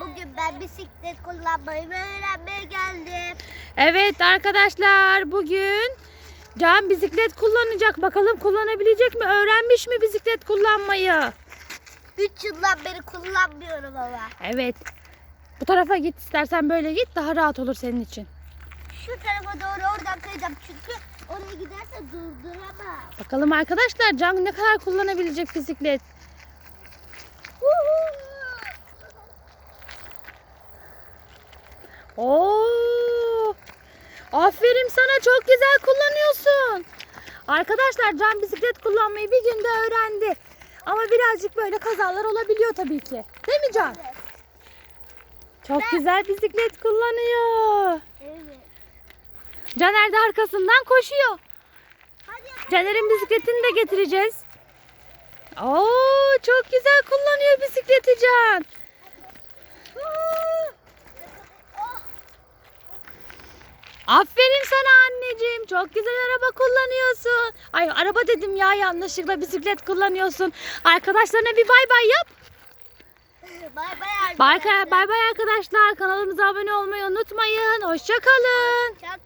Bugün ben bisiklet kullanmayı ve öğrenmeye geldim. Evet arkadaşlar bugün Can bisiklet kullanacak. Bakalım kullanabilecek mi? Öğrenmiş mi bisiklet kullanmayı? 3 yıldan beri kullanmıyorum ama. Evet. Bu tarafa git istersen böyle git daha rahat olur senin için. Şu tarafa doğru oradan kayacağım çünkü oraya giderse durduramam. Bakalım arkadaşlar Can ne kadar kullanabilecek bisiklet. Oo! Aferin sana çok güzel kullanıyorsun. Arkadaşlar Can bisiklet kullanmayı bir günde öğrendi. Ama birazcık böyle kazalar olabiliyor tabii ki. Değil mi Can? Evet. Çok güzel bisiklet kullanıyor. Evet. Caner de arkasından koşuyor. Caner'in bisikletini de getireceğiz. Oo, çok güzel kullanıyor bisikleti Can. Aferin sana anneciğim. Çok güzel araba kullanıyorsun. Ay araba dedim ya yanlışlıkla bisiklet kullanıyorsun. Arkadaşlarına bir bay bay yap. Bay bay Bay arkadaşlar. bay bay arkadaşlar. Kanalımıza abone olmayı unutmayın. Hoşça kalın. Çok